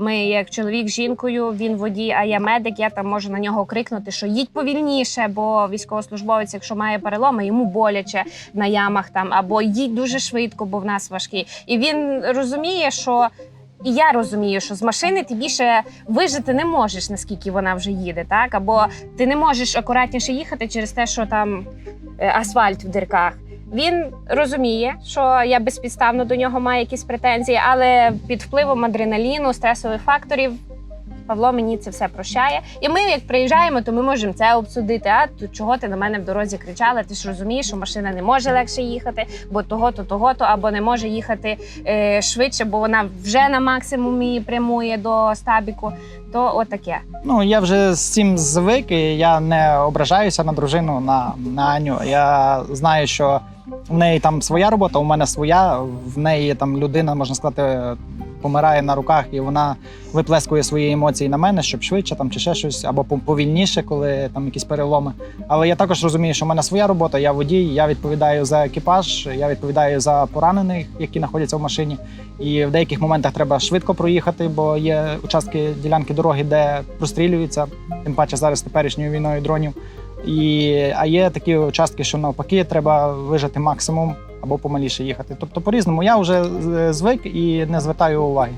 Ми, як чоловік з жінкою, він водій, а я медик. Я там можу на нього крикнути, що їдь повільніше, бо військовослужбовець, якщо має переломи, йому боляче на ямах там, або їдь дуже швидко, бо в нас важкі. І він розуміє, що. І я розумію, що з машини ти більше вижити не можеш, наскільки вона вже їде, так? Або ти не можеш акуратніше їхати через те, що там е, асфальт в дирках. Він розуміє, що я безпідставно до нього маю якісь претензії, але під впливом адреналіну, стресових факторів. Павло мені це все прощає. І ми, як приїжджаємо, то ми можемо це обсудити. А то чого ти на мене в дорозі кричала? Ти ж розумієш, що машина не може легше їхати, бо того-то, того-то, або не може їхати е, швидше, бо вона вже на максимумі прямує до стабіку. То отаке. Ну я вже з цим звик, і я не ображаюся на дружину на, на Аню. Я знаю, що в неї там своя робота, у мене своя. В неї там людина, можна сказати, помирає на руках, і вона виплескує свої емоції на мене, щоб швидше там чи ще щось, або повільніше, коли там якісь переломи. Але я також розумію, що в мене своя робота, я водій, я відповідаю за екіпаж, я відповідаю за поранених, які знаходяться в машині. І в деяких моментах треба швидко проїхати, бо є участки ділянки дороги, де прострілюються, тим паче зараз теперішньою війною дронів. І, а є такі участки, що навпаки треба вижати максимум або помаліше їхати. Тобто, по-різному я вже звик і не звертаю уваги.